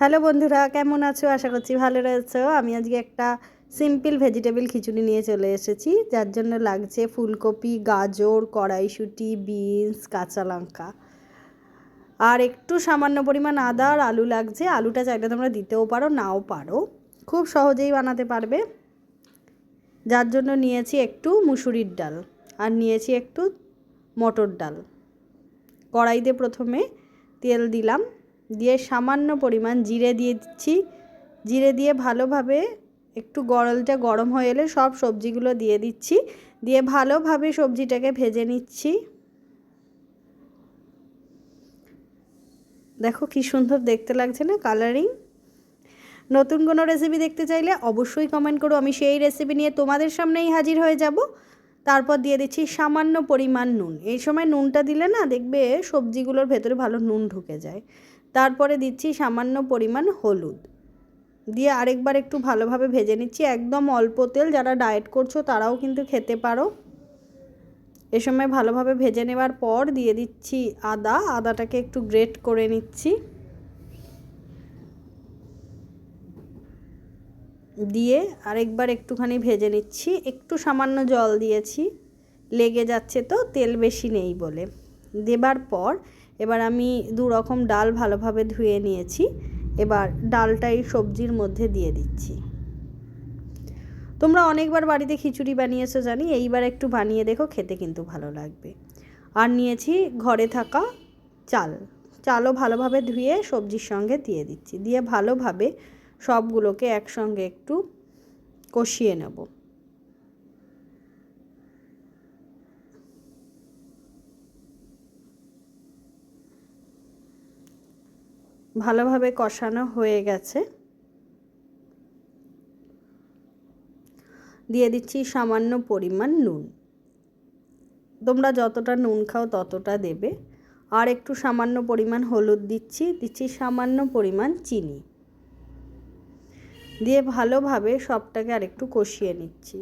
Hello বন্ধুরা, কেমন আছো? আশা করছি ভালো রয়েছো। আমি আজকে একটা সিম্পল ভেজিটেবল খিচুড়ি নিয়ে চলে এসেছি, যার জন্য লাগছে ফুলকপি, গাজর, কড়াইশুঁটি, বিনস, কাঁচা লঙ্কা। আর একটু সামান্য পরিমাণ আদা আর আলু লাগছে। আলুটা চাইলে তোমরা দিতেও পারো, নাও পারো। খুব সহজেই বানাতে পারবে। যার জন্য নিয়েছি একটু মুসুরির ডাল আর নিয়েছি একটু মটর ডাল। কড়াইতে প্রথমে তেল দিলাম। দিয়ে সামান্য পরিমাণ জিরে দিয়ে দিচ্ছি। জিরে দিয়ে ভালোভাবে একটু গরলটা গরম হয়ে এলে সব সবজিগুলো দিয়ে দিচ্ছি। দিয়ে ভালোভাবে সবজিটাকে ভেজে নিচ্ছি। দেখো কি সুন্দর দেখতে লাগছে না কালারিং। নতুন কোনো রেসিপি দেখতে চাইলে অবশ্যই কমেন্ট করো। আমি সেই রেসিপি নিয়ে তোমাদের সামনেই হাজির হয়ে যাব। তারপর দিয়ে দিচ্ছি সামান্য পরিমাণ নুন। এই সময় নুনটা দিলে না দেখবে সবজিগুলোর ভেতরে ভালো নুন ঢুকে যায়। তারপরে দিচ্ছি সামান্য পরিমাণ হলুদ। দিয়ে আরেকবার একটু ভালোভাবে ভেজে নিচ্ছি। একদম অল্প তেল, যারা ডায়েট করছ তারাও কিন্তু খেতে পারো। এ সময় ভালোভাবে ভেজে নেওয়ার পর দিয়ে দিচ্ছি আদা। আদাটাকে একটু গ্রেট করে নিচ্ছি। দিয়ে আরেকবার একটুখানি ভেজে নিচ্ছি। একটু সামান্য জল দিয়েছি। লেগে যাচ্ছে তো, তেল বেশি নেই বলে। দেবার পর এবার আমি দু রকম ডাল ভালোভাবে ধুয়ে নিয়েছি। এবার ডালটা এই সবজির মধ্যে দিয়ে দিচ্ছি। তোমরা অনেকবার বাড়িতে খিচুড়ি বানিয়েছো জানি, এইবার একটু বানিয়ে দেখো, খেতে কিন্তু ভালো লাগবে। আর নিয়েছি ঘরে থাকা চাল। চালও ভালোভাবে ধুয়ে সবজির সঙ্গে দিয়ে দিচ্ছি। দিয়ে ভালোভাবে সবগুলোকে একসঙ্গে একটু কষিয়ে নেব। ভালোভাবে কষানো হয়ে গেছে। দিয়ে দিচ্ছি সামান্য পরিমাণ নুন। তোমরা যতটা নুন খাও ততটা দেবে। আর একটু সামান্য পরিমাণ হলুদ দিচ্ছি দিচ্ছি সামান্য পরিমাণ চিনি। দিয়ে ভালোভাবে সবটাকে আরেকটু কষিয়ে নিচ্ছি।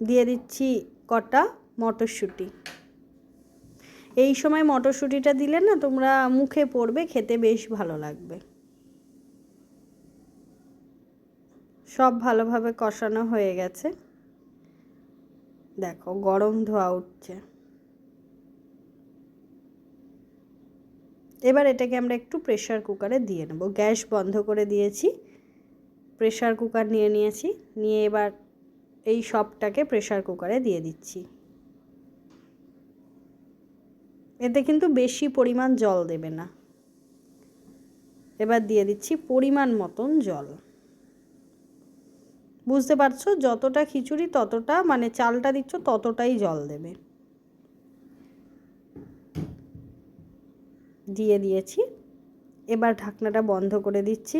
দিয়ে দিচ্ছি কটা মটরশুঁটি। এই সময় মটরশুঁটিটা দিলে না তোমরা মুখে পড়বে, খেতে বেশ ভালো লাগবে। সব ভালোভাবে কষানো হয়ে গেছে। দেখো, গরম ধোয়া উঠছে। এবার এটাকে আমরা একটু প্রেশার কুকারে দিয়ে নেব। গ্যাস বন্ধ করে দিয়েছি। প্রেশার কুকার নিয়ে নিয়েছি। নিয়ে এবার এই সবটাকে প্রেশার কুকারে দিয়ে দিচ্ছি। এতে কিন্তু বেশি পরিমাণ জল দেবে না। এবার দিয়ে দিচ্ছি পরিমাণ মতন জল। বুঝতে পারছ? যতটা খিচুড়ি, ততটা মানে চালটা দিচ্ছ, ততটাই জল দেবে। দিয়ে দিয়েছি। এবার ঢাকনাটা বন্ধ করে দিচ্ছি।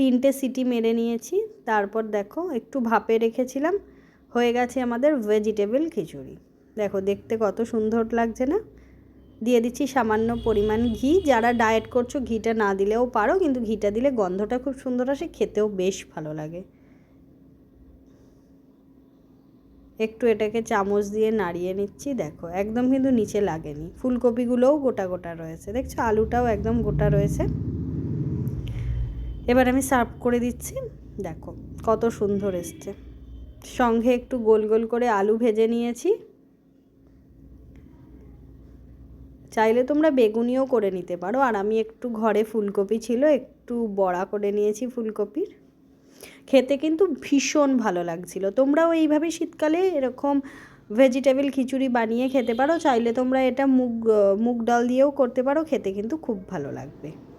তিনটে সিটি মেরে নিয়েছি। তারপর দেখো, একটু ভাপে রেখেছিলাম। হয়ে গেছে আমাদের ভেজিটেবল খিচুড়ি। দেখো, দেখতে কত সুন্দর লাগছে না? দিয়ে দিচ্ছি সামান্য পরিমাণ ঘি। যারা ডায়েট করছ, ঘিটা না দিলেও পারো, কিন্তু ঘিটা দিলে গন্ধটা খুব সুন্দর আসে, খেতেও বেশ ভালো লাগে। একটু এটাকে চামচ দিয়ে নাড়িয়ে নিচ্ছি, দেখো। একদম কিন্তু নিচে লাগেনি। ফুলকপিগুলোও গোটা গোটা রয়েছে। দেখছ, আলুটাও একদম গোটা রয়েছে। এবার আমি সার্ভ করে দিচ্ছি। দেখো, কত সুন্দর এসছে। সঙ্গে একটু গোল গোল করে আলু ভেজে নিয়েছি। চাইলে তোমরা বেগুনিও করে নিতে পারো। আর আমি একটু ঘরে ফুলকপি ছিল, একটু বড়া করে নিয়েছি ফুলকপির। খেতে কিন্তু ভীষণ ভালো লাগছিল। তোমরাও এইভাবে শীতকালে এরকম ভেজিটেবল খিচুড়ি বানিয়ে খেতে পারো। চাইলে তোমরা এটা মুগ মুগ ডাল দিয়েও করতে পারো। খেতে কিন্তু খুব ভালো লাগবে।